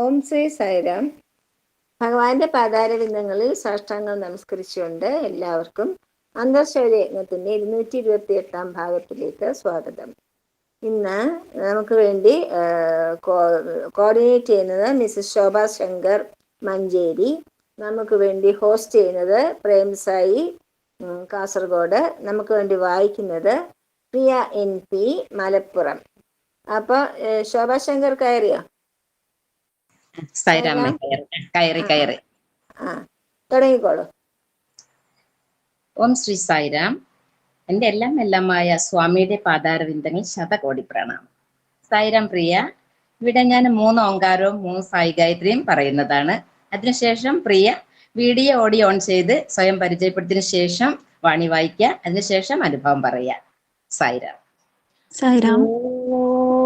ഓം ശ്രീ സൈറാം ഭഗവാന്റെ പാതാരവിന്ദങ്ങളിൽ സാഷ്ടാംഗം നമസ്കരിച്ചുകൊണ്ട് എല്ലാവർക്കും അന്തർശൗര്യ യജ്ഞത്തിന്റെ ഇരുന്നൂറ്റി ഇരുപത്തി എട്ടാം ഭാഗത്തിലേക്ക് സ്വാഗതം. ഇന്ന് നമുക്ക് വേണ്ടി കോർഡിനേറ്റ് ചെയ്യുന്നത് മിസ്സസ് ശോഭ ശങ്കർ മഞ്ചേരി. നമുക്ക് വേണ്ടി ഹോസ്റ്റ് ചെയ്യുന്നത് പ്രേംസായി കാസർഗോഡ്. നമുക്ക് വേണ്ടി വായിക്കുന്നത് പ്രിയ എൻ പി മലപ്പുറം. അപ്പൊ ശോഭാശങ്കർ ശങ്കർ കയറിയോ? സൈരാമ്മ കയറി കയറി ആ തുടങ്ങിക്കോളൂ. ഓം ശ്രീ സായിരാം. എന്റെ എല്ലാം എല്ലാമായ സ്വാമിയുടെ പാതാരവിന്ദങ്ങൾ ശതകോടി പ്രണാമം സായിരാം പ്രിയ ഇവിടെ ഞാൻ മൂന്ന് ഓങ്കാരവും മൂന്ന് സായി ഗായത്രിയും പറയുന്നതാണ്. അതിനുശേഷം പ്രിയ വീഡിയോ ഓഡിയോ ഓൺ ചെയ്ത് സ്വയം പരിചയപ്പെടുത്തിന് ശേഷം വാണി വായിക്കുക. അതിനുശേഷം അനുഭവം പറയുക. സായിരാം. സായിരാം. ഓ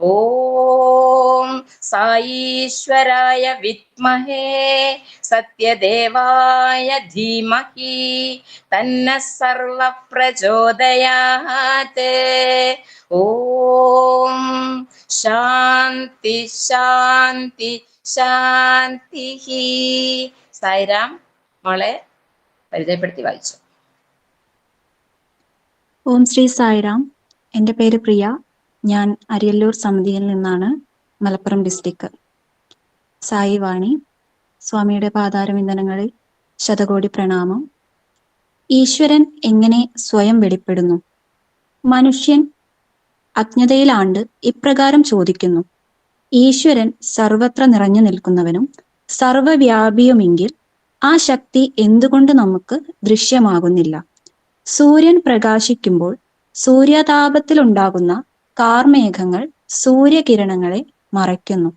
ഓം സായീശ്വരായ വിത്മഹേ സത്യദേവായ ധീമഹി തന്ന സർവ പ്രചോദയാത് ഓം ശാന്തി ശാന്തി ശാന്തി സായിരാം മോളെ പരിചയപ്പെടുത്തി വായിച്ചു. ഓം ശ്രീ സായിരാം എന്റെ പേര് പ്രിയ. ഞാൻ അരിയല്ലൂർ സമിതിയിൽ നിന്നാണ് മലപ്പുറം ഡിസ്ട്രിക്ട് സായി വാണി സ്വാമിയുടെ പാതാരവിന്ദനങ്ങളിൽ ശതകോടി പ്രണാമം. ഈശ്വരൻ എങ്ങനെ സ്വയം വെളിപ്പെടുന്നു? മനുഷ്യൻ അജ്ഞതയിലാണ്ട് ഇപ്രകാരം ചോദിക്കുന്നു. ഈശ്വരൻ സർവത്ര നിറഞ്ഞു നിൽക്കുന്നവനും സർവവ്യാപിയുമെങ്കിൽ ആ ശക്തി എന്തുകൊണ്ട് നമുക്ക് ദൃശ്യമാകുന്നില്ല? സൂര്യൻ പ്രകാശിക്കുമ്പോൾ സൂര്യതാപത്തിലുണ്ടാകുന്ന കാർമേഘങ്ങൾ സൂര്യകിരണങ്ങളെ മറയ്ക്കുന്നു.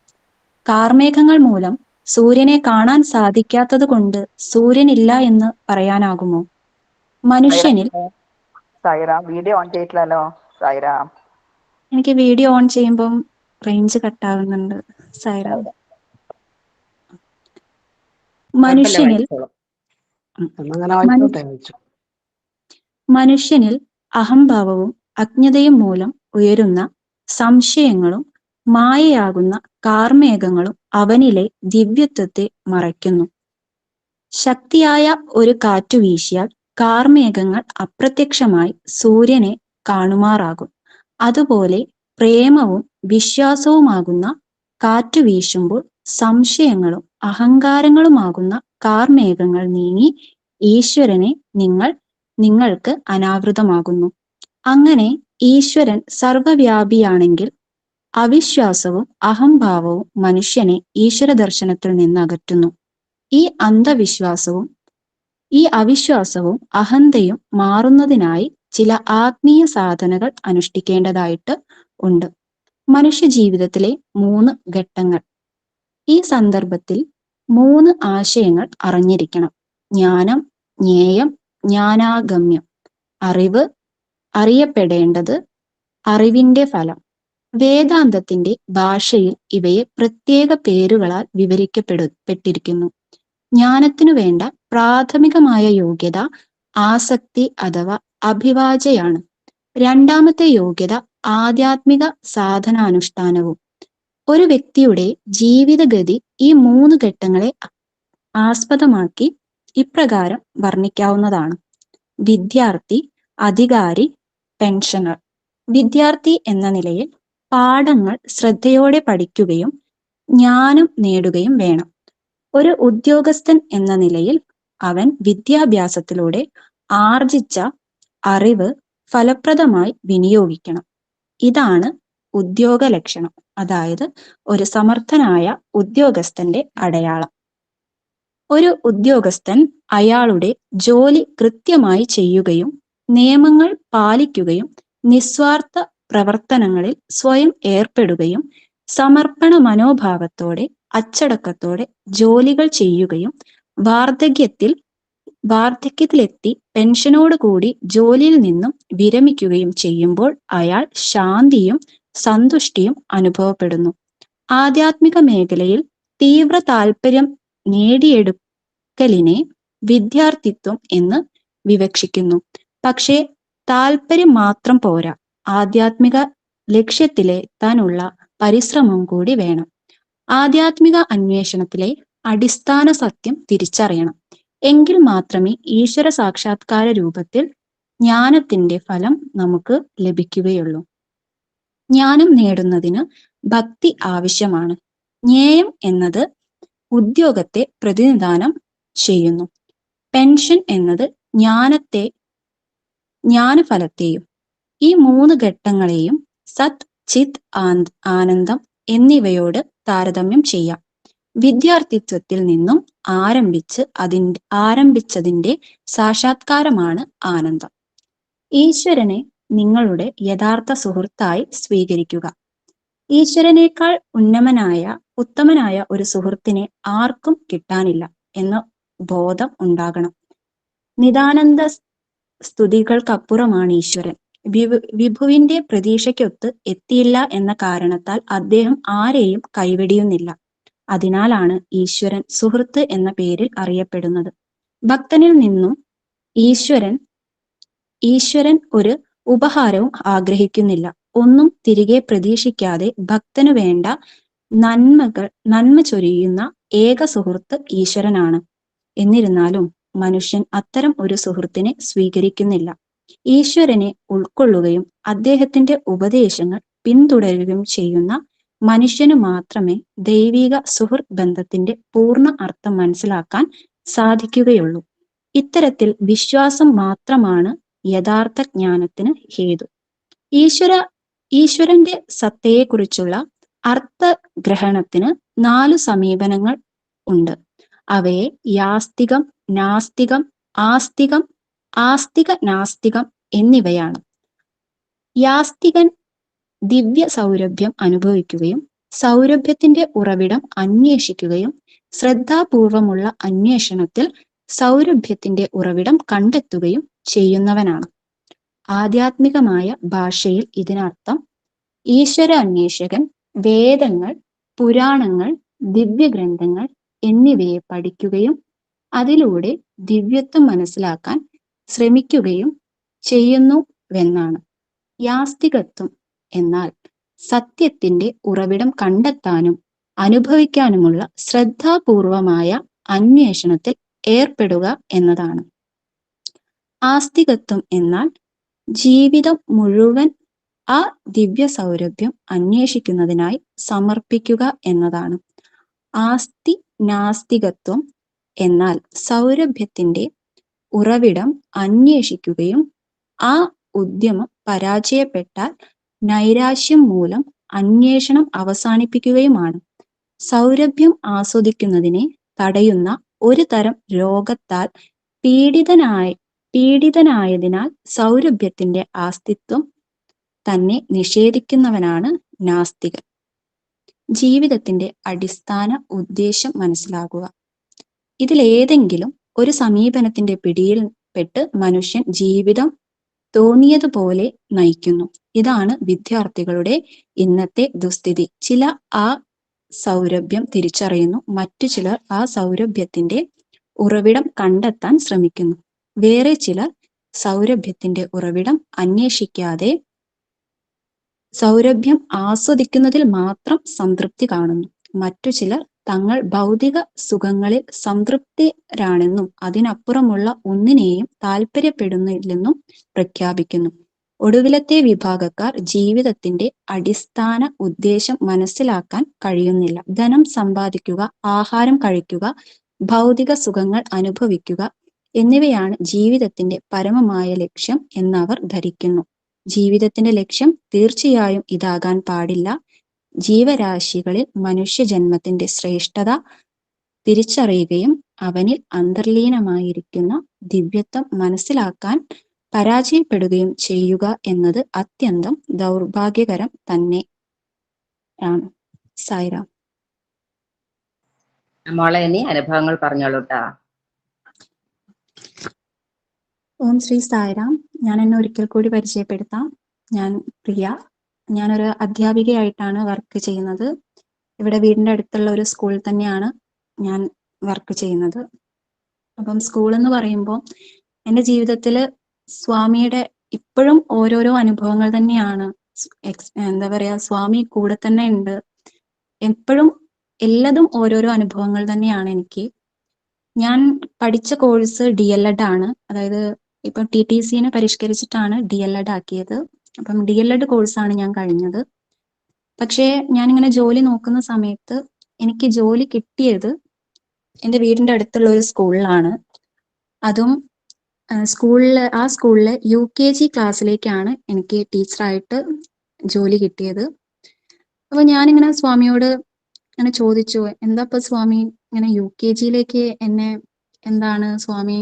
കാർമേഘങ്ങൾ മൂലം സൂര്യനെ കാണാൻ സാധിക്കാത്തത് കൊണ്ട് സൂര്യനില്ല എന്ന് പറയാനാകുമോ? മനുഷ്യനിൽ സായിറാം വീഡിയോ ഓൺ ചെയ്തിട്ടില്ലല്ലോ സായിറാം എനിക്ക് വീഡിയോ ഓൺ ചെയ്യുമ്പോൾ റേഞ്ച് കട്ടാവുന്നുണ്ട് സൈറ. മനുഷ്യനിൽ മനുഷ്യനിൽ അഹംഭാവവും അജ്ഞതയും മൂലം ഉയരുന്ന സംശയങ്ങളും മായയാകുന്ന കാർമേഘങ്ങളും അവനിലെ ദിവ്യത്വത്തെ മറയ്ക്കുന്നു. ശക്തിയായ ഒരു കാറ്റു വീശിയാൽ കാർമേഘങ്ങൾ അപ്രത്യക്ഷമായി സൂര്യനെ കാണുമാറാകും. അതുപോലെ പ്രേമവും വിശ്വാസവുമാകുന്ന കാറ്റു വീശുമ്പോൾ സംശയങ്ങളും അഹങ്കാരങ്ങളുമാകുന്ന കാർമേഘങ്ങൾ നീങ്ങി ഈശ്വരനെ നിങ്ങൾ നിങ്ങൾക്ക് അനാവൃതമാകുന്നു. അങ്ങനെ ഈശ്വരൻ സർവവ്യാപിയാണെങ്കിൽ അവിശ്വാസവും അഹംഭാവവും മനുഷ്യനെ ഈശ്വര ദർശനത്തിൽ നിന്ന് അകറ്റുന്നു. ഈ അന്ധവിശ്വാസവും ഈ അവിശ്വാസവും അഹന്തയും മാറുന്നതിനായി ചില ആത്മീയ സാധനകൾ അനുഷ്ഠിക്കേണ്ടതായിട്ട് ഉണ്ട്. മനുഷ്യ ജീവിതത്തിലെ മൂന്ന് ഘട്ടങ്ങൾ. ഈ സന്ദർഭത്തിൽ മൂന്ന് ആശയങ്ങൾ അറിഞ്ഞിരിക്കണം. ജ്ഞാനം ജ്ഞേയം ജ്ഞാനാഗമ്യം. അറിവ് അറിയപ്പെടേണ്ടത് അറിവിന്റെ ഫലം. വേദാന്തത്തിന്റെ ഭാഷയിൽ ഇവയെ പ്രത്യേക പേരുകളാൽ വിവരിക്കപ്പെടപ്പെട്ടിരിക്കുന്നു ജ്ഞാനത്തിനു വേണ്ട പ്രാഥമികമായ യോഗ്യത ആസക്തി അഥവാ അഭിവാചയാണ്. രണ്ടാമത്തെ യോഗ്യത ആധ്യാത്മിക സാധനാനുഷ്ഠാനവും. ഒരു വ്യക്തിയുടെ ജീവിതഗതി ഈ മൂന്ന് ഘട്ടങ്ങളെ ആസ്പദമാക്കി ഇപ്രകാരം വർണിക്കാവുന്നതാണ്. വിദ്യാർത്ഥി അധികാരി പെൻഷനർ വിദ്യാർത്ഥി എന്ന നിലയിൽ പാഠങ്ങൾ ശ്രദ്ധയോടെ പഠിക്കുകയും ജ്ഞാനം നേടുകയും വേണം. ഒരു ഉദ്യോഗസ്ഥൻ എന്ന നിലയിൽ അവൻ വിദ്യാഭ്യാസത്തിലൂടെ ആർജിച്ച അറിവ് ഫലപ്രദമായി വിനിയോഗിക്കണം. ഇതാണ് ഉദ്യോഗ ലക്ഷണം അതായത് ഒരു സമർത്ഥനായ ഉദ്യോഗസ്ഥന്റെ അടയാളം. ഒരു ഉദ്യോഗസ്ഥൻ അയാളുടെ ജോലി കൃത്യമായി ചെയ്യുകയും നിയമങ്ങൾ പാലിക്കുകയും നിസ്വാർത്ഥ പ്രവർത്തനങ്ങളിൽ സ്വയം ഏർപ്പെടുകയും സമർപ്പണ മനോഭാവത്തോടെ അച്ചടക്കത്തോടെ ജോലികൾ ചെയ്യുകയും വാർദ്ധക്യത്തിൽ വാർദ്ധക്യത്തിലെത്തി പെൻഷനോട് കൂടി ജോലിയിൽ നിന്നും വിരമിക്കുകയും ചെയ്യുമ്പോൾ അയാൾ ശാന്തിയും സന്തുഷ്ടിയും അനുഭവപ്പെടുന്നു. ആധ്യാത്മിക മേഖലയിൽ തീവ്ര താല്പര്യം നേടിയെടുക്കലിനെ വിദ്യാർത്ഥിത്വം എന്ന് വിവക്ഷിക്കുന്നു. പക്ഷേ താല്പര്യം മാത്രം പോരാ. ആധ്യാത്മിക ലക്ഷ്യത്തിലെത്താനുള്ള പരിശ്രമം കൂടി വേണം. ആധ്യാത്മിക അന്വേഷണത്തിലെ അടിസ്ഥാന സത്യം തിരിച്ചറിയണം. എങ്കിൽ മാത്രമേ ഈശ്വര സാക്ഷാത്കാര രൂപത്തിൽ ജ്ഞാനത്തിന്റെ ഫലം നമുക്ക് ലഭിക്കുകയുള്ളൂ. ജ്ഞാനം നേടുന്നതിന് ഭക്തി ആവശ്യമാണ്. ജ്ഞേയം എന്നത് ഉദ്യോഗത്തെ പ്രതിനിധാനം ചെയ്യുന്നു. പെൻഷൻ എന്നത് ജ്ഞാനത്തെ ജ്ഞാനഫലത്തെയും ഈ മൂന്ന് ഘട്ടങ്ങളെയും സത് ചിത് ആനന്ദം എന്നിവയോട് താരതമ്യം ചെയ്യാം. വിദ്യാർത്ഥിത്വത്തിൽ നിന്നും ആരംഭിച്ച് അതിന്റെ ആരംഭിച്ചതിന്റെ സാക്ഷാത്കാരമാണ് ആനന്ദം. ഈശ്വരനെ നിങ്ങളുടെ യഥാർത്ഥ സുഹൃത്തായി സ്വീകരിക്കുക. ഈശ്വരനേക്കാൾ ഉന്നമനായ ഉത്തമനായ ഒരു സുഹൃത്തിനെ ആർക്കും കിട്ടാനില്ല എന്ന ബോധം ഉണ്ടാകണം. നിതാനന്ദ സ്തുതികൾക്കപ്പുറമാണ് ഈശ്വരൻ വിഭു വിഭുവിന്റെ പ്രതീക്ഷയ്ക്കൊത്ത് എത്തിയില്ല എന്ന കാരണത്താൽ അദ്ദേഹം ആരെയും കൈവെടിയുന്നില്ല. അതിനാലാണ് ഈശ്വരൻ സുഹൃത്ത് എന്ന പേരിൽ അറിയപ്പെടുന്നത്. ഭക്തനിൽ നിന്നും ഈശ്വരൻ ഈശ്വരൻ ഒരു ഉപഹാരവും ആഗ്രഹിക്കുന്നില്ല. ഒന്നും തിരികെ പ്രതീക്ഷിക്കാതെ ഭക്തനു വേണ്ട നന്മകൾ നന്മ ചൊരിയുന്ന ഏക സുഹൃത്ത് ഈശ്വരനാണ്. എന്നിരുന്നാലും മനുഷ്യൻ അത്തരം ഒരു സുഹൃത്തിനെ സ്വീകരിക്കുന്നില്ല. ഈശ്വരനെ ഉൾക്കൊള്ളുകയും അദ്ദേഹത്തിന്റെ ഉപദേശങ്ങൾ പിന്തുടരുകയും ചെയ്യുന്ന മനുഷ്യന് മാത്രമേ ദൈവിക സുഹൃത്ത് ബന്ധത്തിന്റെ പൂർണ അർത്ഥം മനസ്സിലാക്കാൻ സാധിക്കുകയുള്ളൂ. ഇത്തരത്തിൽ വിശ്വാസം മാത്രമാണ് യഥാർത്ഥ ജ്ഞാനത്തിന് ഹേതു. ഈശ്വര ഈശ്വരന്റെ സത്തയെക്കുറിച്ചുള്ള അർത്ഥഗ്രഹണത്തിന് നാലു സമീപനങ്ങൾ ഉണ്ട്. അവയെ യാസ്തികം നാസ്തികം ആസ്തികം ആസ്തിക നാസ്തികം എന്നിവയാണ്. യാസ്തികൻ ദിവ്യ സൗരഭ്യം അനുഭവിക്കുകയും സൗരഭ്യത്തിന്റെ ഉറവിടം അന്വേഷിക്കുകയും ശ്രദ്ധാപൂർവമുള്ള അന്വേഷണത്തിൽ സൗരഭ്യത്തിന്റെ ഉറവിടം കണ്ടെത്തുകയും ചെയ്യുന്നവനാണ്. ആധ്യാത്മികമായ ഭാഷയിൽ ഇതിനർത്ഥം ഈശ്വര അന്വേഷകൻ വേദങ്ങൾ പുരാണങ്ങൾ ദിവ്യഗ്രന്ഥങ്ങൾ എന്നിവയെ പഠിക്കുകയും അതിലൂടെ ദിവ്യത്വം മനസ്സിലാക്കാൻ ശ്രമിക്കുകയും ചെയ്യുന്നുവെന്നാണ് യാസ്തികത്വം എന്നാൽ സത്യത്തിന്റെ ഉറവിടം കണ്ടെത്താനും അനുഭവിക്കാനുമുള്ള ശ്രദ്ധാപൂർവമായ അന്വേഷണത്തിൽ ഏർപ്പെടുക എന്നതാണ്. ആസ്തികത്വം എന്നാൽ ജീവിതം മുഴുവൻ ആ ദിവ്യ സൗരഭ്യം അന്വേഷിക്കുന്നതിനായി സമർപ്പിക്കുക എന്നതാണ്. ആസ്തി നാസ്തികത്വം എന്നാൽ സൗരഭ്യത്തിന്റെ ഉറവിടം അന്വേഷിക്കുകയും ആ ഉദ്യമം പരാജയപ്പെട്ടാൽ നൈരാശ്യം മൂലം അന്വേഷണം അവസാനിപ്പിക്കുകയുമാണ്. സൗരഭ്യം ആസ്വദിക്കുന്നതിനെ തടയുന്ന ഒരു തരം രോഗത്താൽ പീഡിതനായ പീഡിതനായതിനാൽ സൗരഭ്യത്തിന്റെ ആസ്തിത്വം തന്നെ നിഷേധിക്കുന്നവനാണ് നാസ്തികൻ. ജീവിതത്തിന്റെ അടിസ്ഥാന ഉദ്ദേശം മനസ്സിലാക്കുക. ഇതിലേതെങ്കിലും ഒരു സമീപനത്തിന്റെ പിടിയിൽ പെട്ട് മനുഷ്യൻ ജീവിതം തോന്നിയതുപോലെ നയിക്കുന്നു. ഇതാണ് വിദ്യാർത്ഥികളുടെ ഇന്നത്തെ ദുസ്ഥിതി. ചില ആ സൗരഭ്യം തിരിച്ചറിയുന്നു. മറ്റു ചിലർ ആ സൗരഭ്യത്തിന്റെ ഉറവിടം കണ്ടെത്താൻ ശ്രമിക്കുന്നു. വേറെ ചിലർ സൗരഭ്യത്തിന്റെ ഉറവിടം അന്വേഷിക്കാതെ സൗരഭ്യം ആസ്വദിക്കുന്നതിൽ മാത്രം സംതൃപ്തി കാണുന്നു. മറ്റു ചിലർ തങ്ങൾ ഭൗതിക സുഖങ്ങളിൽ സംതൃപ്തരാണെന്നും അതിനപ്പുറമുള്ള ഒന്നിനെയും താല്പര്യപ്പെടുന്നില്ലെന്നും പ്രഖ്യാപിക്കുന്നു. ഒടുവിലത്തെ വിഭാഗക്കാർ ജീവിതത്തിന്റെ അടിസ്ഥാന ഉദ്ദേശം മനസ്സിലാക്കാൻ കഴിയുന്നില്ല. ധനം സമ്പാദിക്കുക ആഹാരം കഴിക്കുക ഭൗതിക സുഖങ്ങൾ അനുഭവിക്കുക എന്നിവയാണ് ജീവിതത്തിന്റെ പരമമായ ലക്ഷ്യം എന്നവർ ധരിക്കുന്നു. ജീവിതത്തിന്റെ ലക്ഷ്യം തീർച്ചയായും ഇതാകാൻ പാടില്ല. ജീവരാശികളിൽ മനുഷ്യജന്മത്തിന്റെ ശ്രേഷ്ഠത തിരിച്ചറിയുകയും അവനിൽ അന്തർലീനമായിരിക്കുന്ന ദിവ്യത്വം മനസ്സിലാക്കാൻ പരാജയപ്പെടുകയും ചെയ്യുക എന്നത് അത്യന്തം ദൗർഭാഗ്യകരം തന്നെ ആണ്. സായിറാം. മോളെ ഇനി അനുഭവങ്ങൾ പറഞ്ഞോളൂട്ടാ ഓം ശ്രീ സായിറാം. ഞാൻ എന്നെ ഒരിക്കൽ കൂടി പരിചയപ്പെടുത്താം. ഞാൻ പ്രിയ. ഞാനൊരു അധ്യാപികയായിട്ടാണ് വർക്ക് ചെയ്യുന്നത്. ഇവിടെ വീടിന്റെ അടുത്തുള്ള ഒരു സ്കൂളിൽ തന്നെയാണ് ഞാൻ വർക്ക് ചെയ്യുന്നത്. അപ്പം സ്കൂൾ എന്ന് പറയുമ്പോൾ എന്റെ ജീവിതത്തിൽ സ്വാമിയുടെ ഇപ്പോഴും ഓരോരോ അനുഭവങ്ങൾ തന്നെയാണ്. എന്താ പറയാ സ്വാമി കൂടെ തന്നെ ഉണ്ട്. എപ്പോഴും എല്ലതും ഓരോരോ അനുഭവങ്ങൾ തന്നെയാണ് എനിക്ക്. ഞാൻ പഠിച്ച കോഴ്സ് ഡി എൽ എഡ് ആണ്. അതായത് ഇപ്പം ടി ടി സിനെ പരിഷ്കരിച്ചിട്ടാണ് ഡി എൽ എഡ് ആക്കിയത്. അപ്പം ഡി എൽ എഡ് കോഴ്സാണ് ഞാൻ കഴിഞ്ഞത്. പക്ഷേ ഞാനിങ്ങനെ ജോലി നോക്കുന്ന സമയത്ത് എനിക്ക് ജോലി കിട്ടിയത് എന്റെ വീടിന്റെ അടുത്തുള്ള ഒരു സ്കൂളിലാണ്. അതും സ്കൂളിൽ ആ സ്കൂളിൽ യു കെ ജി ക്ലാസ്സിലേക്കാണ് എനിക്ക് ടീച്ചറായിട്ട് ജോലി കിട്ടിയത്. അപ്പോൾ ഞാനിങ്ങനെ സ്വാമിയോട് ഇങ്ങനെ ചോദിച്ചു എന്താ ഇപ്പൊ സ്വാമി ഇങ്ങനെ യു കെ ജിയിലേക്ക് എന്നെ എന്താണ് സ്വാമി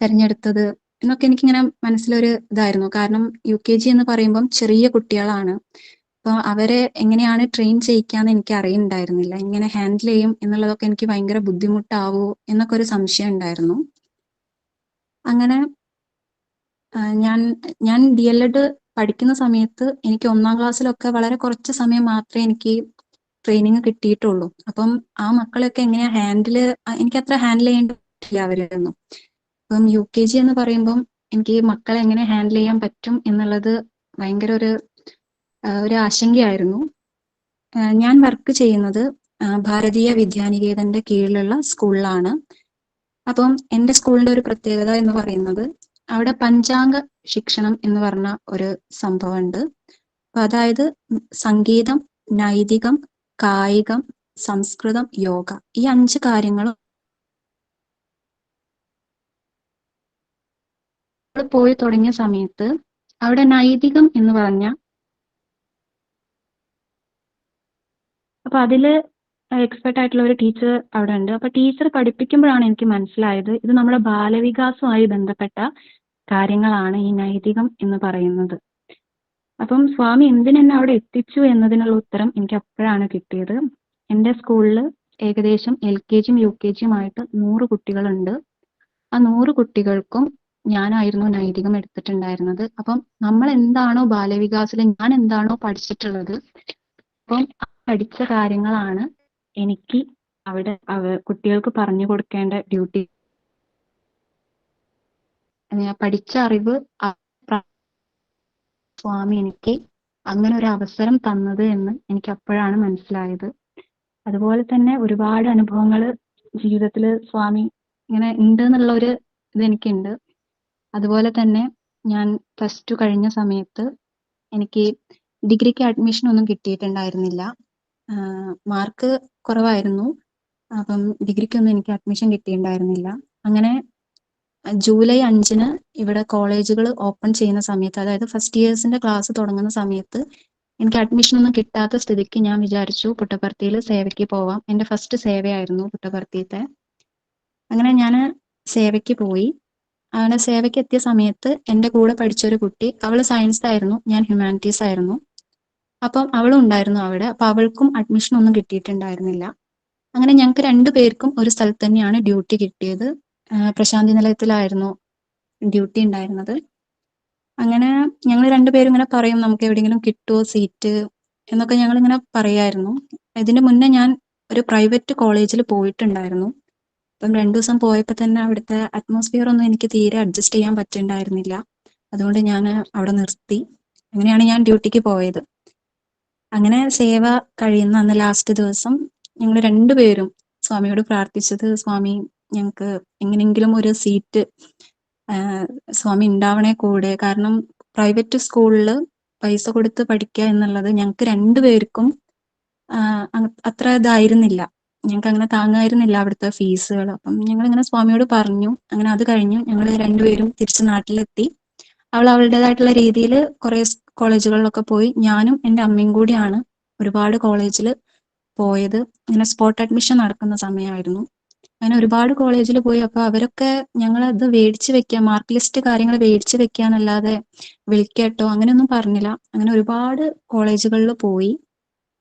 തെരഞ്ഞെടുത്തത്? എന്നൊക്കെ എനിക്കിങ്ങനെ മനസ്സിലൊരു ഇതായിരുന്നു. കാരണം യു കെ ജി എന്ന് പറയുമ്പം ചെറിയ കുട്ടികളാണ്. അപ്പോൾ അവരെ എങ്ങനെയാണ് ട്രെയിൻ ചെയ്യിക്കാന്ന് എനിക്ക് അറിയുന്നുണ്ടായിരുന്നില്ല എങ്ങനെ ഹാൻഡിൽ ചെയ്യും എന്നുള്ളതൊക്കെ എനിക്ക് ഭയങ്കര ബുദ്ധിമുട്ടാവോ എന്നൊക്കെ ഒരു സംശയം ഉണ്ടായിരുന്നു. അങ്ങനെ ഞാൻ ഞാൻ ഡി എൽ എഡ് പഠിക്കുന്ന സമയത്ത് എനിക്ക് ഒന്നാം ക്ലാസ്സിലൊക്കെ വളരെ കുറച്ച് സമയം മാത്രമേ എനിക്ക് ട്രെയിനിങ് കിട്ടിയിട്ടുള്ളൂ. അപ്പം ആ മക്കളെയൊക്കെ എങ്ങനെയാ ഹാൻഡിൽ എനിക്ക് അത്ര ഹാൻഡിൽ ചെയ്യേണ്ടി അവരായിരുന്നു അപ്പം യു കെ ജി എന്ന് പറയുമ്പം എനിക്ക് മക്കളെ എങ്ങനെ ഹാൻഡിൽ ചെയ്യാൻ പറ്റും എന്നുള്ളത് ഭയങ്കര ഒരു ഒരു ആശങ്കയായിരുന്നു. ഞാൻ വർക്ക് ചെയ്യുന്നത് ഭാരതീയ വിദ്യാനികേതന്റെ കീഴിലുള്ള സ്കൂളിലാണ് അപ്പം എന്റെ സ്കൂളിന്റെ ഒരു പ്രത്യേകത എന്ന് പറയുന്നത് അവിടെ പഞ്ചാംഗ ശിക്ഷണം എന്ന് പറഞ്ഞ ഒരു സംഭവമുണ്ട്. അതായത് സംഗീതം നൈതികം കായികം സംസ്കൃതം യോഗ ഈ അഞ്ച് കാര്യങ്ങളും പോയി തുടങ്ങിയ സമയത്ത് അവിടെ നൈതികം എന്ന് പറഞ്ഞ അപ്പൊ അതിൽ എക്സ്പെർട്ട് ആയിട്ടുള്ള ഒരു ടീച്ചർ അവിടെ ഉണ്ട്. അപ്പൊ ടീച്ചർ പഠിപ്പിക്കുമ്പോഴാണ് എനിക്ക് മനസ്സിലായത് ഇത് നമ്മുടെ ബാലവികാസവുമായി ബന്ധപ്പെട്ട കാര്യങ്ങളാണ് ഈ നൈതികം എന്ന് പറയുന്നത്. അപ്പം സ്വാമി എന്തിനെന്നെ അവിടെ എത്തിച്ചു എന്നതിനുള്ള ഉത്തരം എനിക്ക് അപ്പോഴാണ് കിട്ടിയത്. എന്റെ സ്കൂളിൽ ഏകദേശം എൽ കെ ജിയും യു കെ ജിയുമായിട്ട് നൂറ് കുട്ടികളുണ്ട്. ആ നൂറ് കുട്ടികൾക്കും ഞാനായിരുന്നു നൈതികം എടുത്തിട്ടുണ്ടായിരുന്നത്. അപ്പം നമ്മൾ എന്താണോ ബാലവികാസിൽ ഞാൻ എന്താണോ പഠിച്ചിട്ടുള്ളത് അപ്പം പഠിച്ച കാര്യങ്ങളാണ് എനിക്ക് അവിടെ കുട്ടികൾക്ക് പറഞ്ഞു കൊടുക്കേണ്ട ഡ്യൂട്ടി. ഞാൻ പഠിച്ച അറിവ് സ്വാമി എനിക്ക് അങ്ങനെ ഒരു അവസരം തന്നത് എന്ന് എനിക്ക് അപ്പോഴാണ് മനസ്സിലായത്. അതുപോലെ തന്നെ ഒരുപാട് അനുഭവങ്ങൾ ജീവിതത്തിൽ സ്വാമി ഇങ്ങനെ ഉണ്ട് എന്നുള്ള ഒരു ഇത് എനിക്കുണ്ട്. അതുപോലെ തന്നെ ഞാൻ പ്ലസ് ടു കഴിഞ്ഞ സമയത്ത് എനിക്ക് ഡിഗ്രിക്ക് അഡ്മിഷൻ ഒന്നും കിട്ടിയിട്ടുണ്ടായിരുന്നില്ല. മാർക്ക് കുറവായിരുന്നു. അപ്പം ഡിഗ്രിക്കൊന്നും എനിക്ക് അഡ്മിഷൻ കിട്ടിയിട്ടുണ്ടായിരുന്നില്ല. അങ്ങനെ ജൂലൈ അഞ്ചിന് ഇവിടെ കോളേജുകൾ ഓപ്പൺ ചെയ്യുന്ന സമയത്ത് അതായത് ഫസ്റ്റ് ഇയേഴ്സിന്റെ ക്ലാസ് തുടങ്ങുന്ന സമയത്ത് എനിക്ക് അഡ്മിഷൻ ഒന്നും കിട്ടാത്ത സ്ഥിതിക്ക് ഞാൻ വിചാരിച്ചു പുട്ടപർത്തിയിൽ സേവയ്ക്ക് പോവാം. എന്റെ ഫസ്റ്റ് സേവയായിരുന്നു പുട്ടപർത്തിയത്തെ അങ്ങനെ ഞാൻ സേവയ്ക്ക് പോയി. അങ്ങനെ സേവയ്ക്ക് എത്തിയ സമയത്ത് എന്റെ കൂടെ പഠിച്ച ഒരു കുട്ടി. അവൾ സയൻസ് ആയിരുന്നു ഞാൻ ഹ്യൂമാനിറ്റീസ് ആയിരുന്നു. അപ്പം അവളും ഉണ്ടായിരുന്നു അവിടെ. അപ്പൊ അവൾക്കും അഡ്മിഷൻ ഒന്നും കിട്ടിയിട്ടുണ്ടായിരുന്നില്ല. അങ്ങനെ ഞങ്ങൾക്ക് രണ്ടു പേർക്കും ഒരു സ്ഥലത്ത് തന്നെയാണ് ഡ്യൂട്ടി കിട്ടിയത്. പ്രശാന്തി നിലയത്തിലായിരുന്നു ഡ്യൂട്ടി ഉണ്ടായിരുന്നത്. അങ്ങനെ ഞങ്ങൾ രണ്ടുപേരും ഇങ്ങനെ പറയും നമുക്ക് എവിടെയെങ്കിലും കിട്ടുമോ സീറ്റ് എന്നൊക്കെ ഞങ്ങൾ ഇങ്ങനെ പറയായിരുന്നു. ഇതിന് മുന്നേ ഞാൻ ഒരു പ്രൈവറ്റ് കോളേജിൽ പോയിട്ടുണ്ടായിരുന്നു. അപ്പം രണ്ടു ദിവസം പോയപ്പോൾ തന്നെ അവിടുത്തെ അറ്റ്മോസ്ഫിയർ ഒന്നും എനിക്ക് തീരെ അഡ്ജസ്റ്റ് ചെയ്യാൻ പറ്റുന്നുണ്ടായിരുന്നില്ല അതുകൊണ്ട് ഞാൻ അവിടെ നിർത്തി. അങ്ങനെയാണ് ഞാൻ ഡ്യൂട്ടിക്ക് പോയത്. അങ്ങനെ സേവ കഴിയുന്ന അന്ന് ലാസ്റ്റ് ദിവസം ഞങ്ങൾ രണ്ടുപേരും സ്വാമിയോട് പ്രാർത്ഥിച്ചത് സ്വാമി ഞങ്ങൾക്ക് എങ്ങനെയെങ്കിലും ഒരു സീറ്റ് സ്വാമി ഉണ്ടാവണേ കൂടെ. കാരണം പ്രൈവറ്റ് സ്കൂളിൽ പൈസ കൊടുത്ത് പഠിക്കുക എന്നുള്ളത് ഞങ്ങൾക്ക് രണ്ടുപേർക്കും അത്ര ഇതായിരുന്നില്ല. ഞങ്ങൾക്ക് അങ്ങനെ താങ്ങായിരുന്നില്ല അവിടുത്തെ ഫീസുകൾ അപ്പം ഞങ്ങൾ ഇങ്ങനെ സ്വാമിയോട് പറഞ്ഞു. അങ്ങനെ അത് കഴിഞ്ഞു. ഞങ്ങൾ രണ്ടുപേരും തിരിച്ച് നാട്ടിലെത്തി. അവൾ അവളുടേതായിട്ടുള്ള രീതിയിൽ കുറെ കോളേജുകളിലൊക്കെ പോയി. ഞാനും എന്റെ അമ്മയും കൂടിയാണ് ഒരുപാട് കോളേജിൽ പോയത്. ഇങ്ങനെ സ്പോട്ട് അഡ്മിഷൻ നടക്കുന്ന സമയമായിരുന്നു. അങ്ങനെ ഒരുപാട് കോളേജിൽ പോയി. അപ്പൊ അവരൊക്കെ ഞങ്ങൾ അത് മേടിച്ച് വെക്കുക മാർക്ക് ലിസ്റ്റ് കാര്യങ്ങൾ മേടിച്ച് വെക്കാന്നല്ലാതെ വിളിക്കട്ടോ അങ്ങനെയൊന്നും പറഞ്ഞില്ല. അങ്ങനെ ഒരുപാട് കോളേജുകളിൽ പോയി.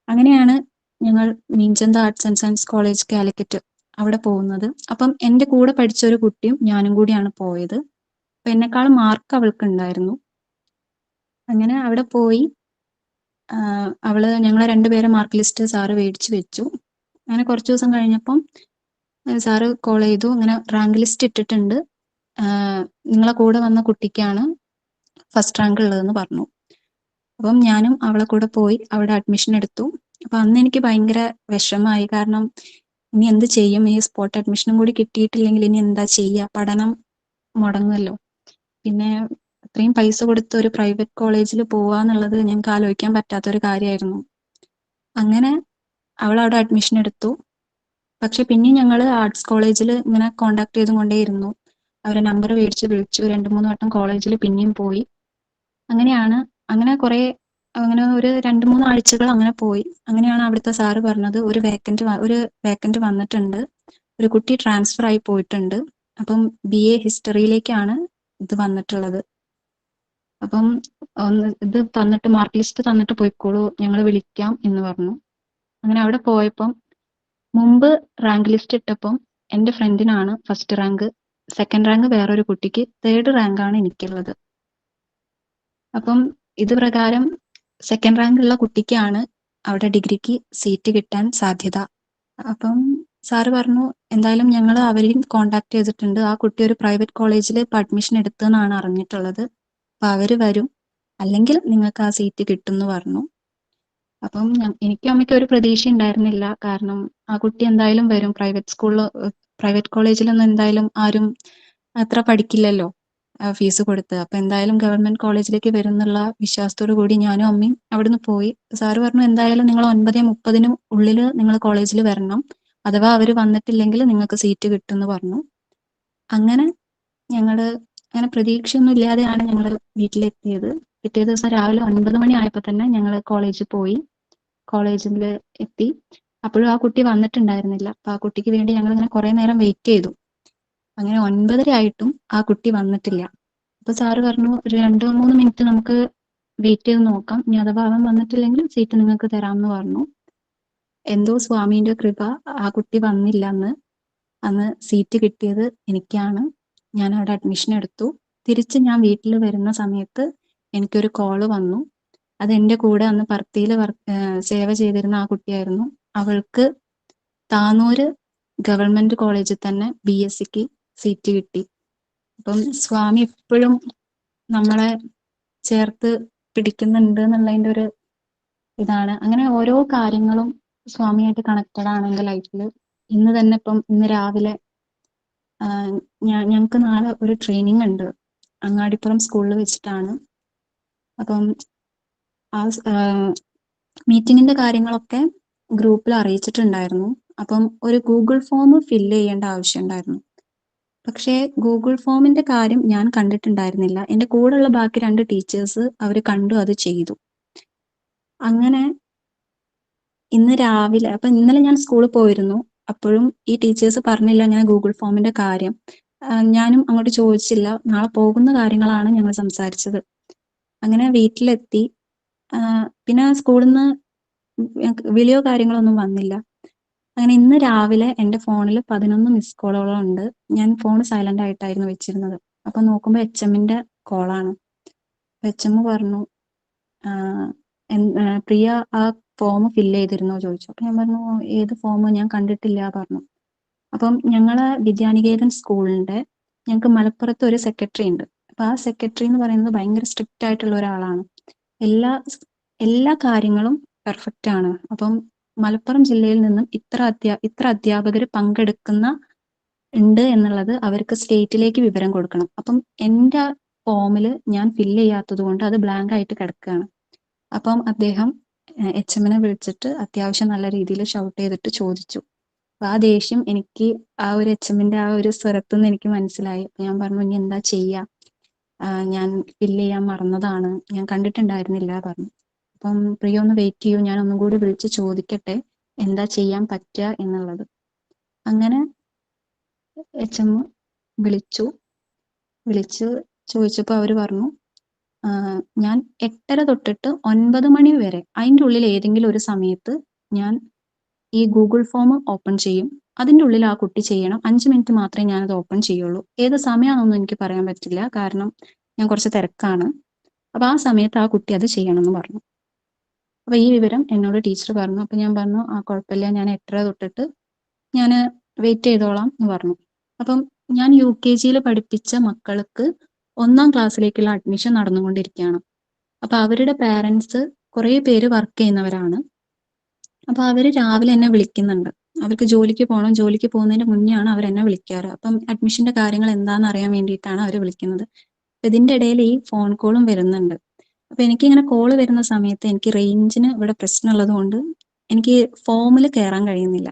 അങ്ങനെയാണ് ഞങ്ങൾ Meenchanda arts and science college Calicut അവിടെ പോകുന്നത്. അപ്പം എന്റെ കൂടെ പഠിച്ച ഒരു കുട്ടിയും ഞാനും കൂടിയാണ് പോയത്. അപ്പൊ എന്നെക്കാൾ മാർക്ക് അവൾക്ക് ഉണ്ടായിരുന്നു. അങ്ങനെ അവിടെ പോയി. അവൾ ഞങ്ങളെ രണ്ടുപേരെ മാർക്ക് ലിസ്റ്റ് സാറ് മേടിച്ചു വെച്ചു. അങ്ങനെ കുറച്ച് ദിവസം കഴിഞ്ഞപ്പം സാറ് കോൾ ചെയ്തു. അങ്ങനെ റാങ്ക് ലിസ്റ്റ് ഇട്ടിട്ടുണ്ട്. നിങ്ങളെ കൂടെ വന്ന കുട്ടിക്കാണ് ഫസ്റ്റ് റാങ്ക് ഉള്ളതെന്ന് പറഞ്ഞു. അപ്പം ഞാനും അവളെ കൂടെ പോയി അവിടെ അഡ്മിഷൻ എടുത്തു. അപ്പൊ അന്ന് എനിക്ക് ഭയങ്കര വിഷമായി കാരണം ഇനി എന്ത് ചെയ്യും? ഈ സ്പോട്ട് അഡ്മിഷനും കൂടി കിട്ടിയിട്ടില്ലെങ്കിൽ ഇനി എന്താ ചെയ്യുക പഠനം മുടങ്ങുമല്ലോ പിന്നെ അത്രയും പൈസ കൊടുത്ത് ഒരു പ്രൈവറ്റ് കോളേജിൽ പോവാന്നുള്ളത് ഞങ്ങൾക്ക് ആലോചിക്കാൻ പറ്റാത്ത ഒരു കാര്യമായിരുന്നു. അങ്ങനെ അവൾ അവിടെ അഡ്മിഷൻ എടുത്തു. പക്ഷെ പിന്നെ ഞങ്ങൾ ആർട്സ് കോളേജിൽ ഇങ്ങനെ കോണ്ടാക്ട് ചെയ്തുകൊണ്ടേയിരുന്നു അവരെ നമ്പർ മേടിച്ച് വിളിച്ചു. രണ്ട് മൂന്ന് വട്ടം കോളേജിൽ പിന്നെയും പോയി. അങ്ങനെയാണ് അങ്ങനെ കുറെ അങ്ങനെ ഒരു രണ്ട് മൂന്ന് ആഴ്ചകൾ അങ്ങനെ പോയി. അങ്ങനെയാണ് അവിടുത്തെ സാറ് പറഞ്ഞത്. ഒരു വേക്കന്റ് ഒരു വേക്കന്റ് വന്നിട്ടുണ്ട്. ഒരു കുട്ടി ട്രാൻസ്ഫർ ആയി പോയിട്ടുണ്ട്. അപ്പം ബി എ ഹിസ്റ്ററിയിലേക്കാണ് ഇത് വന്നിട്ടുള്ളത്. അപ്പം ഒന്ന് ഇത് തന്നിട്ട് മാർക്ക് ലിസ്റ്റ് തന്നിട്ട് പോയിക്കോളൂ. ഞങ്ങൾ വിളിക്കാം എന്ന് പറഞ്ഞു. അങ്ങനെ അവിടെ പോയപ്പം മുമ്പ് റാങ്ക് ലിസ്റ്റ് ഇട്ടപ്പം എന്റെ ഫ്രണ്ടിനാണ് ഫസ്റ്റ് റാങ്ക് സെക്കൻഡ് റാങ്ക് വേറൊരു കുട്ടിക്ക് തേർഡ് റാങ്കാണ് എനിക്കുള്ളത്. അപ്പം ഇത് പ്രകാരം സെക്കൻഡ് റാങ്ക് ഉള്ള കുട്ടിക്കാണ് അവിടെ ഡിഗ്രിക്ക് സീറ്റ് കിട്ടാൻ സാധ്യത. അപ്പം സാറ് പറഞ്ഞു എന്തായാലും ഞങ്ങൾ അവരെയും കോണ്ടാക്ട് ചെയ്തിട്ടുണ്ട്. ആ കുട്ടി ഒരു പ്രൈവറ്റ് കോളേജിൽ ഇപ്പം അഡ്മിഷൻ എടുത്തെന്നാണ് അറിഞ്ഞിട്ടുള്ളത്. അപ്പം അവർ വരും. അല്ലെങ്കിൽ നിങ്ങൾക്ക് ആ സീറ്റ് കിട്ടും എന്ന് പറഞ്ഞു. അപ്പം എനിക്ക് എനിക്കും അമ്മയ്ക്ക് ഒരു പ്രതീക്ഷ ഉണ്ടായിരുന്നില്ല. കാരണം ആ കുട്ടി എന്തായാലും വരും. പ്രൈവറ്റ് സ്കൂളിൽ പ്രൈവറ്റ് കോളേജിലൊന്നും എന്തായാലും ആരും അത്ര പഠിക്കില്ലല്ലോ. ഫീസ് കൊടുത്ത്. അപ്പൊ എന്തായാലും ഗവൺമെന്റ് കോളേജിലേക്ക് വരും എന്നുള്ള വിശ്വാസത്തോടു കൂടി ഞാനും അമ്മയും അവിടുന്ന് പോയി. സാറ് പറഞ്ഞു എന്തായാലും നിങ്ങൾ ഒൻപതേ മുപ്പതിനും ഉള്ളിൽ നിങ്ങൾ കോളേജിൽ വരണം. അഥവാ അവർ വന്നിട്ടില്ലെങ്കിൽ നിങ്ങൾക്ക് സീറ്റ് കിട്ടും എന്ന് പറഞ്ഞു. അങ്ങനെ ഞങ്ങൾ അങ്ങനെ പ്രതീക്ഷയൊന്നും ഇല്ലാതെയാണ് ഞങ്ങൾ വീട്ടിലെത്തിയത്. പിറ്റേ ദിവസം രാവിലെ ഒൻപത് മണി ആയപ്പോൾ തന്നെ ഞങ്ങൾ കോളേജിൽ പോയി. കോളേജിൽ എത്തി. അപ്പോഴും ആ കുട്ടി വന്നിട്ടുണ്ടായിരുന്നില്ല. അപ്പൊ ആ കുട്ടിക്ക് വേണ്ടി ഞങ്ങൾ ഇങ്ങനെ കുറെ നേരം വെയിറ്റ് ചെയ്തു. അങ്ങനെ ഒൻപതര ആയിട്ടും ആ കുട്ടി വന്നിട്ടില്ല. അപ്പൊ സാറ് പറഞ്ഞു ഒരു രണ്ടോ മൂന്ന് മിനിറ്റ് നമുക്ക് വെയിറ്റ് ചെയ്ത് നോക്കാം. ഇനി അഥവാ അവൻ വന്നിട്ടില്ലെങ്കിൽ സീറ്റ് നിങ്ങൾക്ക് തരാമെന്ന് പറഞ്ഞു. എന്തോ സ്വാമീന്റെ കൃപ ആ കുട്ടി വന്നില്ല അന്ന്. അന്ന് സീറ്റ് കിട്ടിയത് എനിക്കാണ്. ഞാൻ അവിടെ അഡ്മിഷൻ എടുത്തു. തിരിച്ച് ഞാൻ വീട്ടിൽ വരുന്ന സമയത്ത് എനിക്കൊരു കോൾ വന്നു. അത് എന്റെ കൂടെ അന്ന് പർത്തിയിൽ സേവ ചെയ്തിരുന്ന ആ കുട്ടിയായിരുന്നു. അവൾക്ക് താനൂര് ഗവൺമെന്റ് കോളേജിൽ തന്നെ ബി എസ് സിക്ക് സീറ്റ് കിട്ടി. അപ്പം സ്വാമി എപ്പോഴും നമ്മളെ ചേർത്ത് പിടിക്കുന്നുണ്ട് എന്നുള്ളതിന്റെ ഒരു ഇതാണ്. അങ്ങനെ ഓരോ കാര്യങ്ങളും സ്വാമിയായിട്ട് കണക്റ്റഡ് ആണ് എന്റെ ലൈഫിൽ ഇന്ന് തന്നെ ഇപ്പം ഇന്ന് രാവിലെ ഞാൻ ഞങ്ങൾക്ക് നാളെ ഒരു ട്രെയിനിങ് ഉണ്ട്. അങ്ങാടിപ്പുറം സ്കൂളിൽ വെച്ചിട്ടാണ്. അപ്പം ആ മീറ്റിങ്ങിന്റെ കാര്യങ്ങളൊക്കെ ഗ്രൂപ്പിൽ അറിയിച്ചിട്ടുണ്ടായിരുന്നു. അപ്പം ഒരു ഗൂഗിൾ ഫോം ഫില്ല് ചെയ്യേണ്ട ആവശ്യമുണ്ടായിരുന്നു പക്ഷേ ഗൂഗിൾ ഫോമിന്റെ കാര്യം ഞാൻ കണ്ടിട്ടുണ്ടായിരുന്നില്ല. എന്റെ കൂടെയുള്ള ബാക്കി രണ്ട് ടീച്ചേഴ്സ് അവർ കണ്ടു അത് ചെയ്തു. അങ്ങനെ ഇന്ന് രാവിലെ അപ്പൊ ഇന്നലെ ഞാൻ സ്കൂളിൽ പോയിരുന്നു. അപ്പോഴും ഈ ടീച്ചേഴ്സ് പറഞ്ഞില്ല ഞാൻ ഗൂഗിൾ ഫോമിന്റെ കാര്യം. ഞാനും അങ്ങോട്ട് ചോദിച്ചില്ല. നാളെ പോകുന്ന കാര്യങ്ങളാണ് ഞങ്ങൾ സംസാരിച്ചത്. അങ്ങനെ വീട്ടിലെത്തി. പിന്നെ സ്കൂളിൽ നിന്ന് വിളിയോ കാര്യങ്ങളോ ഒന്നും വന്നില്ല. അങ്ങനെ ഇന്ന് രാവിലെ എന്റെ ഫോണിൽ പതിനൊന്ന് മിസ് കോളുകളും ഉണ്ട്. ഞാൻ ഫോൺ സൈലന്റ് ആയിട്ടായിരുന്നു വെച്ചിരുന്നത്. അപ്പൊ നോക്കുമ്പോൾ എച്ച് എമ്മിന്റെ കോളാണ് എച്ച് എം പറഞ്ഞു പ്രിയ ആ ഫോം ഫില്ല് ചെയ്തിരുന്നോ? ചോദിച്ചു. അപ്പൊ ഞാൻ പറഞ്ഞു ഏത് ഫോം ഞാൻ കണ്ടിട്ടില്ല പറഞ്ഞു. അപ്പം ഞങ്ങളെ വിദ്യാനികേതൻ സ്കൂളിന്റെ ഞങ്ങൾക്ക് മലപ്പുറത്ത് ഒരു സെക്രട്ടറി ഉണ്ട്. അപ്പൊ ആ സെക്രട്ടറി എന്ന് പറയുന്നത് ഭയങ്കര സ്ട്രിക്റ്റ് ആയിട്ടുള്ള ഒരാളാണ്. എല്ലാ എല്ലാ കാര്യങ്ങളും പെർഫെക്റ്റ് ആണ്. അപ്പം മലപ്പുറം ജില്ലയിൽ നിന്നും ഇത്ര അധ്യാ ഇത്ര അധ്യാപകർ പങ്കെടുക്കുന്ന ഉണ്ട് എന്നുള്ളത് അവർക്ക് സ്റ്റേറ്റിലേക്ക് വിവരം കൊടുക്കണം. അപ്പം എന്റെ ഫോമിൽ ഞാൻ ഫില്ല് ചെയ്യാത്തത് കൊണ്ട് അത് ബ്ലാങ്ക് ആയിട്ട് കിടക്കുകയാണ്. അപ്പം അദ്ദേഹം എച്ച് എമ്മിനെ വിളിച്ചിട്ട് അത്യാവശ്യം നല്ല രീതിയിൽ ഷൗട്ട് ചെയ്തിട്ട് ചോദിച്ചു. അപ്പൊ ആ ദേഷ്യം എനിക്ക് ആ ഒരു എച്ച് എമ്മിന്റെ ആ ഒരു സ്വരത്തു നിന്ന് എനിക്ക് മനസ്സിലായി. അപ്പൊ ഞാൻ പറഞ്ഞു ഇനി എന്താ ചെയ്യാ? ഞാൻ ഫില്ല് ചെയ്യാൻ മറന്നതാണ്. ഞാൻ കണ്ടിട്ടുണ്ടായിരുന്നില്ല പറഞ്ഞു. അപ്പം പ്രിയ ഒന്ന് വെയിറ്റ് ചെയ്യൂ ഞാൻ ഒന്നും കൂടി വിളിച്ച് ചോദിക്കട്ടെ എന്താ ചെയ്യാൻ പറ്റുക എന്നുള്ളത്. അങ്ങനെ എച്ച് എം വിളിച്ചു. വിളിച്ച് ചോദിച്ചപ്പോൾ അവർ പറഞ്ഞു ഞാൻ എട്ടര തൊട്ടിട്ട് ഒൻപത് മണി വരെ അതിന്റെ ഉള്ളിൽ ഏതെങ്കിലും ഒരു സമയത്ത് ഞാൻ ഈ ഗൂഗിൾ ഫോം ഓപ്പൺ ചെയ്യും. അതിന്റെ ഉള്ളിൽ ആ കുട്ടി ചെയ്യണം. അഞ്ച് മിനിറ്റ് മാത്രമേ ഞാനത് ഓപ്പൺ ചെയ്യുള്ളൂ. ഏത് സമയമാണെന്നൊന്നും എനിക്ക് പറയാൻ പറ്റില്ല. കാരണം ഞാൻ കുറച്ച് തിരക്കാണ്. അപ്പൊ ആ സമയത്ത് ആ കുട്ടി അത് ചെയ്യണം എന്ന് പറഞ്ഞു. അപ്പൊ ഈ വിവരം എന്നോട് ടീച്ചർ പറഞ്ഞു. അപ്പൊ ഞാൻ പറഞ്ഞു ആ കുഴപ്പമില്ല. ഞാൻ എത്ര തൊട്ടിട്ട് ഞാൻ വെയിറ്റ് ചെയ്തോളാം എന്ന് പറഞ്ഞു. അപ്പം ഞാൻ യു കെ ജിയിൽ പഠിപ്പിച്ച മക്കൾക്ക് ഒന്നാം ക്ലാസ്സിലേക്കുള്ള അഡ്മിഷൻ നടന്നുകൊണ്ടിരിക്കുകയാണ്. അപ്പൊ അവരുടെ പാരൻസ് കുറേ പേര് വർക്ക് ചെയ്യുന്നവരാണ്. അപ്പൊ അവർ രാവിലെ എന്നെ വിളിക്കുന്നുണ്ട്. അവർക്ക് ജോലിക്ക് പോകണം ജോലിക്ക് പോകുന്നതിന് മുന്നേ ആണ് അവർ എന്നെ വിളിക്കാറ്. അപ്പം അഡ്മിഷന്റെ കാര്യങ്ങൾ എന്താണെന്ന് അറിയാൻ വേണ്ടിയിട്ടാണ് അവർ വിളിക്കുന്നത്. ഇതിന്റെ ഇടയിൽ ഈ ഫോൺ കോളും വരുന്നുണ്ട്. അപ്പൊ എനിക്ക് ഇങ്ങനെ കോൾ വരുന്ന സമയത്ത് എനിക്ക് റേഞ്ചിന് ഇവിടെ പ്രശ്നമുള്ളത് കൊണ്ട് എനിക്ക് ഫോമിൽ കയറാൻ കഴിയുന്നില്ല.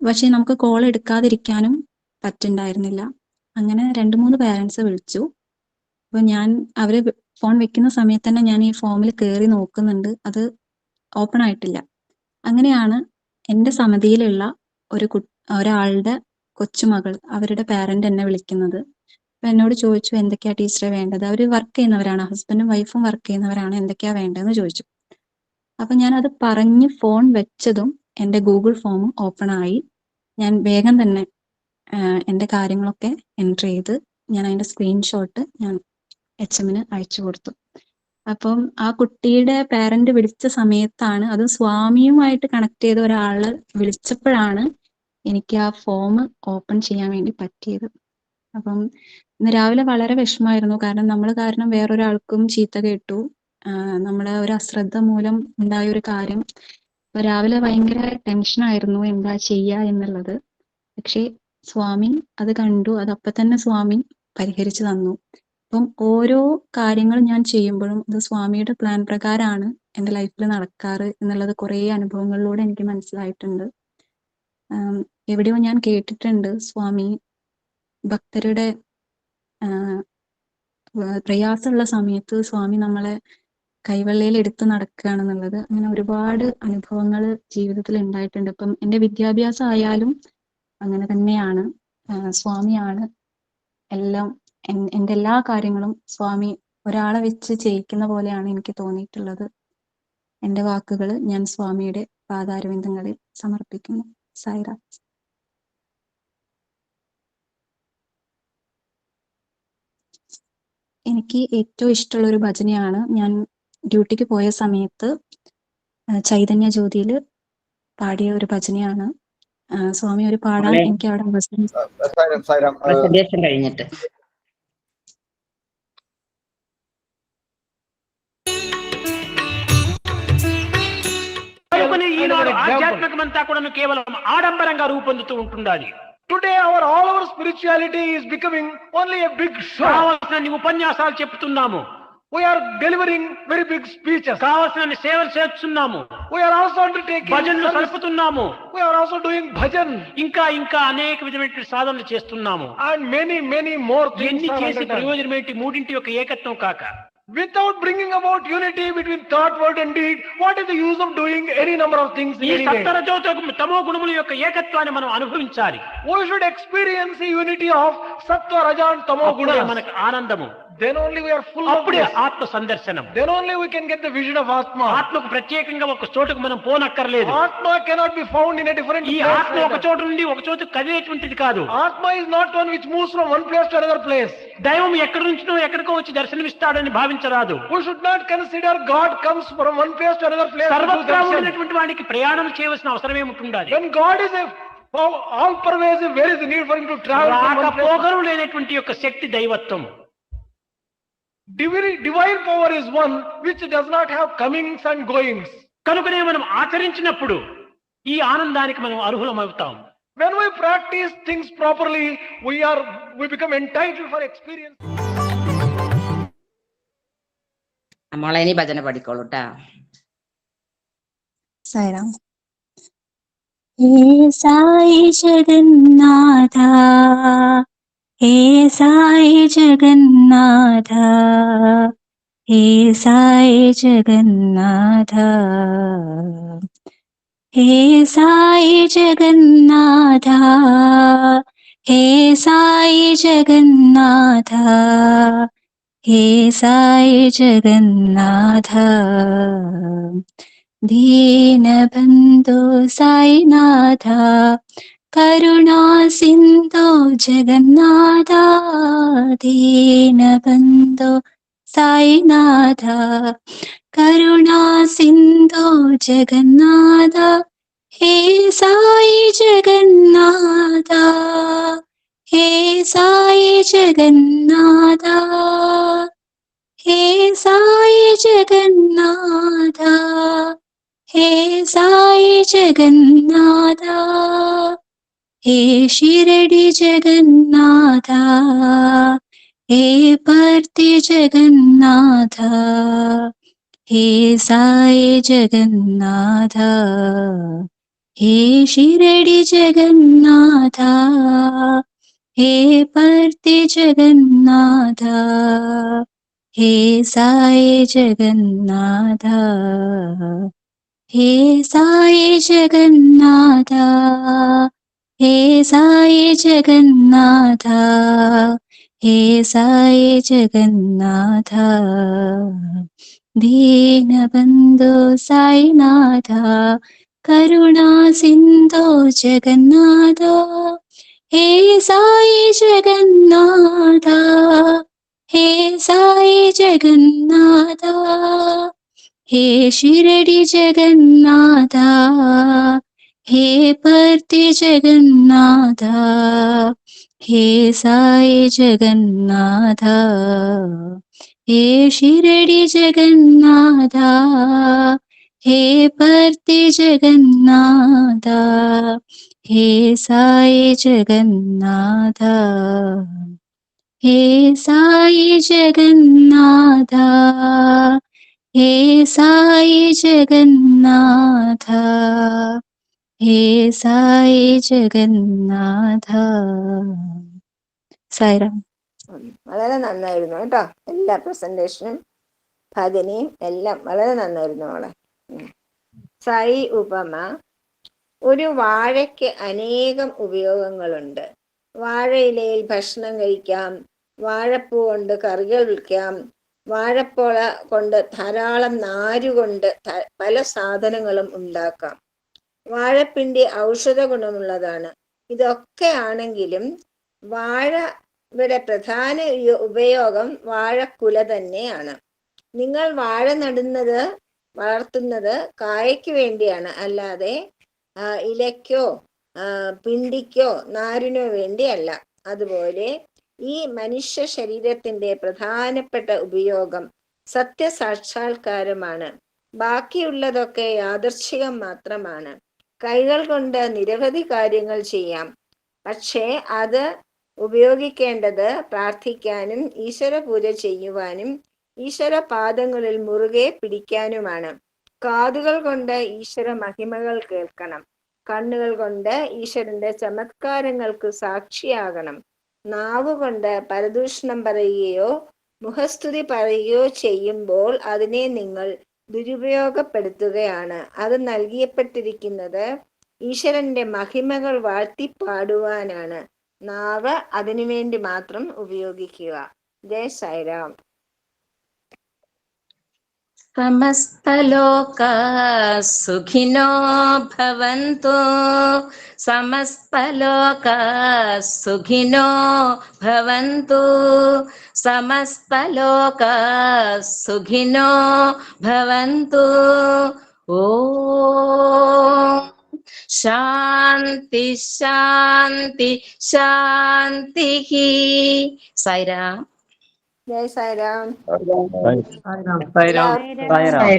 പക്ഷെ നമുക്ക് കോൾ എടുക്കാതിരിക്കാനും പറ്റുണ്ടായിരുന്നില്ല. അങ്ങനെ രണ്ട് മൂന്ന് പാരൻസ് വിളിച്ചു. അപ്പൊ ഞാൻ അവർ ഫോൺ വെക്കുന്ന സമയത്ത് തന്നെ ഞാൻ ഈ ഫോമിൽ കയറി നോക്കുന്നുണ്ട്. അത് ഓപ്പൺ ആയിട്ടില്ല. അങ്ങനെയാണ് എന്റെ സമിതിയിലുള്ള ഒരു കു ഒരാളുടെ കൊച്ചുമകൾ അവരുടെ പാരന്റ് എന്നെ വിളിക്കുന്നത്. എന്നോട് ചോദിച്ചു എന്തൊക്കെയാ ടീച്ചറെ വേണ്ടത്? അവർ വർക്ക് ചെയ്യുന്നവരാണ് ഹസ്ബൻഡും വൈഫും വർക്ക് ചെയ്യുന്നവരാണ് എന്തൊക്കെയാ വേണ്ടതെന്ന് ചോദിച്ചു. അപ്പൊ ഞാൻ അത് പറഞ്ഞ് ഫോൺ വെച്ചതും എന്റെ ഗൂഗിൾ ഫോം ഓപ്പൺ ആയി. ഞാൻ വേഗം തന്നെ എന്റെ കാര്യങ്ങളൊക്കെ എന്റർ ചെയ്ത് ഞാൻ അതിന്റെ സ്ക്രീൻഷോട്ട് ഞാൻ എച്ച് എമ്മിന് അയച്ചു കൊടുത്തു. അപ്പം ആ കുട്ടിയുടെ പാരന്റ് വിളിച്ച സമയത്താണ് അത് സ്വാമിയുമായിട്ട് കണക്ട് ചെയ്ത ഒരാൾ വിളിച്ചപ്പോഴാണ് എനിക്ക് ആ ഫോം ഓപ്പൺ ചെയ്യാൻ വേണ്ടി പറ്റിയത്. അപ്പം ഇന്ന് രാവിലെ വളരെ വിഷമായിരുന്നു കാരണം നമ്മൾ കാരണം വേറൊരാൾക്കും ചീത്ത കേട്ടു. നമ്മളെ ഒരു അശ്രദ്ധ മൂലം ഉണ്ടായ ഒരു കാര്യം. അപ്പൊ രാവിലെ ഭയങ്കര ടെൻഷനായിരുന്നു എന്താ ചെയ്യാ എന്നുള്ളത്. പക്ഷേ സ്വാമി അത് കണ്ടു. അത് അപ്പൊ തന്നെ സ്വാമി പരിഹരിച്ചു തന്നു. അപ്പം ഓരോ കാര്യങ്ങൾ ഞാൻ ചെയ്യുമ്പോഴും അത് സ്വാമിയുടെ പ്ലാൻ പ്രകാരമാണ് എന്റെ ലൈഫിൽ നടക്കാറ് എന്നുള്ളത് കുറേ അനുഭവങ്ങളിലൂടെ എനിക്ക് മനസ്സിലായിട്ടുണ്ട്. എവിടെയോ ഞാൻ കേട്ടിട്ടുണ്ട് സ്വാമി ഭക്തരുടെ പ്രയാസമുള്ള സമയത്ത് സ്വാമി നമ്മളെ കൈവെള്ളയിൽ എടുത്ത് നടക്കുകയാണെന്നുള്ളത് അങ്ങനെ ഒരുപാട് അനുഭവങ്ങൾ ജീവിതത്തിൽ ഉണ്ടായിട്ടുണ്ട്. ഇപ്പം എന്റെ വിദ്യാഭ്യാസം ആയാലും അങ്ങനെ തന്നെയാണ്. സ്വാമിയാണ് എല്ലാം എൻ- എന്റെ എല്ലാ കാര്യങ്ങളും സ്വാമി ഒരാളെ വെച്ച് ചെയ്യിക്കുന്ന പോലെയാണ് എനിക്ക് തോന്നിയിട്ടുള്ളത്. എന്റെ വാക്കുകൾ ഞാൻ സ്വാമിയുടെ പാതാരവിന്ദങ്ങളിൽ സമർപ്പിക്കുന്നു. സായിറ. എനിക്ക് ഏറ്റവും ഇഷ്ടമുള്ള ഒരു ഭജനയാണ് ഞാൻ ഡ്യൂട്ടിക്ക് പോയ സമയത്ത് ആ, ചൈതന്യ ജ്യോതിയിൽ പാടിയ ഒരു ഭജനയാണ് ആ, സ്വാമി ഒരു പാടാൻ മോളെ. എനിക്ക് അവിടെ അവസരം സായിരം സായിരം പ്രസന്റേഷൻ കഴിഞ്ഞിട്ട് కనుకొని ఈనాడు ఆధ్యాత్మికమంతా కూడా కేవలం ఆడంబరంగా రూపొందుతూ ఉంటుండాలి today our all our spirituality is becoming only a big show కావాల్సిన ఉపన్యాసాలు చెప్తున్నాము. We are delivering very big speeches కావాల్సిన సేవలు చేస్తున్నాము. వీఆర్ ఆల్సో అండర్టేకింగ్ భజన్లు కలుపుతున్నాము we are also doing bhajan ఇంకా ఇంకా అనేక విధమైన సాధనలు చేస్తున్నాము. అండ్ మెనీ మెనీ మోర్ ఎన్ని చేసి ప్రయోజనం ఏంటి మూడింటి యొక్క ఏకత్వం కాక. Without bringing about unity between thought, word, and deed, what is the use of doing any number of things ఈ in any way? సప్తరజోతో తమో గుణముల యొక్క ఏకత్వాన్ని మనం అనుభవించాలి We should experience the unity of sattva, raja, and tamo అప్పుడే gunas. మనకు ఆనందము then only we are full అప్పుడే ఆత్మ సందర్శనం. Then only we can get the vision of atma ఆత్మకు ప్రత్యేకంగా ఒక చోటుకు మనం పోనక్కర్లేదు. Atma cannot be found in a different ఈ ఆత్మ ఒక చోటు నుండి ఒక చోటు కదిలేటువంటిది కాదు. Atma is not one which moves from one place to another place దైవం ఎక్కడి నుంచి ఎక్కడికో వచ్చి దర్శనమిస్తాడని భావించరాదు. We should not consider God comes from one place to another place సర్వత్రా ఉన్నటువంటి వాడికి ప్రయాణం చేయవలసిన అవసరం ఏముంటుండాలి when God is all pervasive where is need for to travel పోగరు లేనటువంటి యొక్క శక్తి దైవత్వం. Divine, divine power is one which does not have comings and goings. కనుకనే మనం ఆచరించినప్పుడు ఈ ఆనందానికి మనం అర్హులమవుతాం When we practice things properly, we are we become entitled for experience. മോളെ ഇനി ഭജന പഠിക്കോളൂ ട്ടാ സായിറാം ഹേ സായി ജഗന്നാഥ ഏ സായി ജഗന്നാഥ ഏ സായി ജഗന്നാഥ ഹേ സായി ജഗന്നാഥ ഹേ സായി ജഗന്നാഥ ഹേ സായി ജഗന്നാഥ. ദീനബന്ധു സായിനാഥ കരുണാസിന്ധോ ജഗന്നാഥാദീനബന്ധോ സായിനാഥ. കരുണാസിന്ധോ ജഗന്നാഥ ഹേ സായി ജഗന്നാഥ ഹേ സായി ജഗന്നാഥ ഹേ സായി ജഗന്നാഥ ഹേ സായി ജഗന്നാഥ. ഹേ ശിരടി ജഗന്നാഥ ഹേ പർത്തി ജഗന്നാഥ ഹേ സായി ജഗന്നാഥ ഹേ ശിരടി ജഗന്നാഥ ഹേ പർത്തി ജഗന്നാഥ ഹേ സായി ജഗന്നാഥ ഹേ സായി ജഗന്നാഥ ഹേ സായി ജഗന്നാഥ ഹേ സായി ജഗന്നാഥ ദീനബന്ധു സായിനാഥ കരുണാസിന്ധോ ജഗന്നാഥ ഹേ സായി ജഗന്നാഥ ഹേ സായി ജഗന്നാഥ ഹേ ശിരടി ജഗന്നാഥ ഹേ പാർത്ഥി ജഗന്നാഥ ഹേ സായി ജഗന്നാഥ ഹേ ശിരടി ജഗന്നാഥ ഹേ പാർത്ഥി ജഗന്നാഥ ഹേ സായി ജഗന്നാഥ ഹേ സായി ജഗന്നാഥ ഹേ സായി ജഗന്നാഥ ഹേ സായി ജഗന്നാഥ. സായിറാം. വളരെ നന്നായിരുന്നു കേട്ടോ. എല്ലാ പ്രസന്റേഷനും ഭജനയും എല്ലാം വളരെ നന്നായിരുന്നു അവളെ സായി ഉപമ. ഒരു വാഴയ്ക്ക് അനേകം ഉപയോഗങ്ങളുണ്ട്. വാഴയിലയിൽ ഭക്ഷണം കഴിക്കാം വാഴപ്പൂ കൊണ്ട് കറികൾ വിൽക്കാം വാഴപ്പോള കൊണ്ട് ധാരാളം നാരുകൊണ്ട് പല സാധനങ്ങളും ഉണ്ടാക്കാം. വാഴപ്പിണ്ടി ഔഷധ ഗുണമുള്ളതാണ്. ഇതൊക്കെ ആണെങ്കിലും വാഴ ഇവിടെ പ്രധാന ഉപയോഗം വാഴക്കുല തന്നെയാണ്. നിങ്ങൾ വാഴ നടുന്നത് വളർത്തുന്നത് കായയ്ക്ക് വേണ്ടിയാണ്. അല്ലാതെ ഇലയ്ക്കോ പിണ്ടിക്കോ നാരിനോ വേണ്ടിയല്ല. അതുപോലെ ഈ മനുഷ്യ ശരീരത്തിന്റെ പ്രധാനപ്പെട്ട ഉപയോഗം സത്യസാക്ഷാത്കാരമാണ് ബാക്കിയുള്ളതൊക്കെ യാദർച്ഛികം മാത്രമാണ്. കൈകൾ കൊണ്ട് നിരവധി കാര്യങ്ങൾ ചെയ്യാം. പക്ഷേ അത് ഉപയോഗിക്കേണ്ടത് പ്രാർത്ഥിക്കാനും ഈശ്വര പൂജ ചെയ്യുവാനും ഈശ്വര പാദങ്ങളിൽ മുറുകെ പിടിക്കാനുമാണ്. കാതുകൾ കൊണ്ട് ഈശ്വര മഹിമകൾ കേൾക്കണം. കണ്ണുകൾ കൊണ്ട് ഈശ്വരന്റെ ചമത്കാരങ്ങൾക്ക് സാക്ഷിയാകണം. നാവുകൊണ്ട് പരദൂഷണം പറയുകയോ മുഖസ്തുതി പറയുകയോ ചെയ്യുമ്പോൾ അതിനെ നിങ്ങൾ ദുരുപയോഗപ്പെടുത്തുകയാണ്. അത് നൽകിയപ്പെട്ടിരിക്കുന്നത് ഈശ്വരന്റെ മഹിമകൾ വാഴ്ത്തി പാടുവാനാണ് നാവ് അതിനുവേണ്ടി മാത്രം ഉപയോഗിക്കുക. ജയ് സായിരാം. సమస్తలోకా సుఖినో భవంతు. సమస్తలోకా సుఖినో భవంతు. సమస్తలోకా సుఖినో భవంతు. ఓ శాంతి శాంతి శాంతి. సాయిరామ్. ജയ് സായിരാം സായിരാം സായിരാം